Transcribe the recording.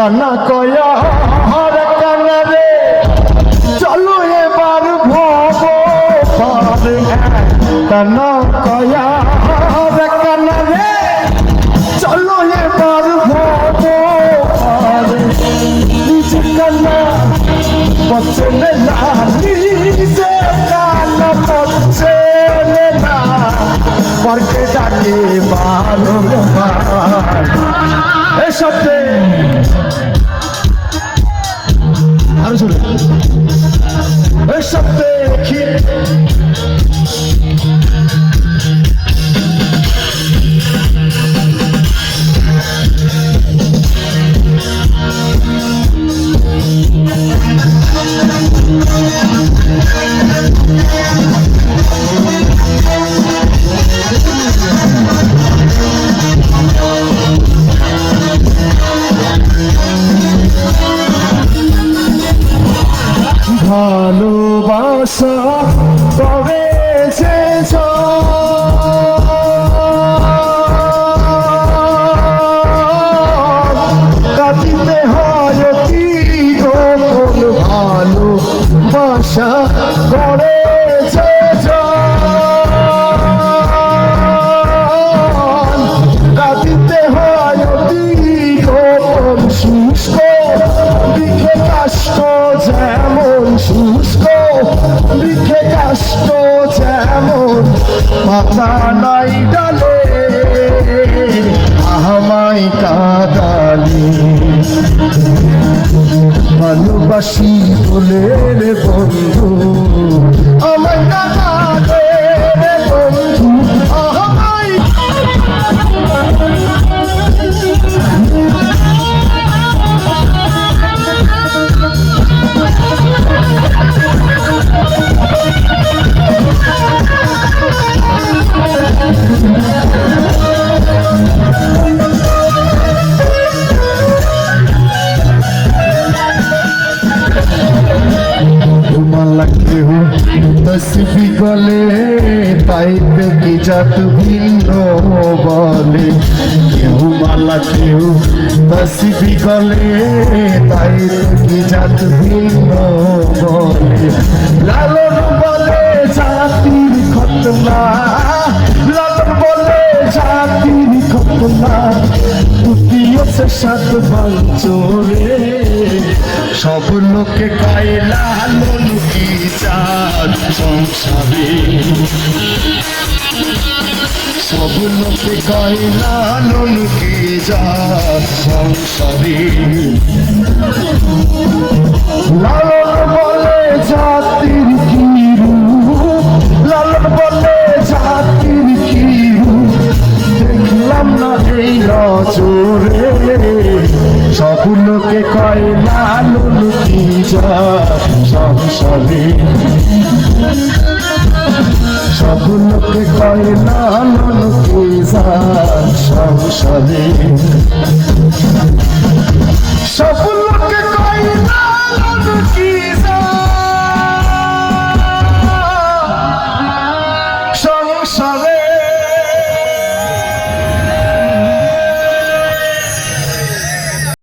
কানা কয়া রে কানা রে। চলো এবার ভব পারে কানা কয়া রে কানা রে। চলো এবার ভব পারে কানা পছন্দ না এসব আরও জোরে। এসব দেখি change. পাতা নাই ডালে আমায় কাদালি। ভালোবাসি বলে বন্ধু আমায় কাদালে কেহ তসবি গলে তাইতে কি জাত ভিন্ন বলে? কেহ মালা, কেহ তসবি গলে তাইতে কি জাত ভিন্ন বলে? লালন বলে জাতির খতনা লালন বলে জাতির খতনা দুটিয়েছে সাত বাঞ্চরে সব লোকে গায়ে লালন কি চাঁদ সংসারে। সব লোকে কয়লা লালন কি চাঁদ সংসারে। লোকে কয় লালন কি যা সংসারে সব লোকে কয় লালন কি যা সংসারে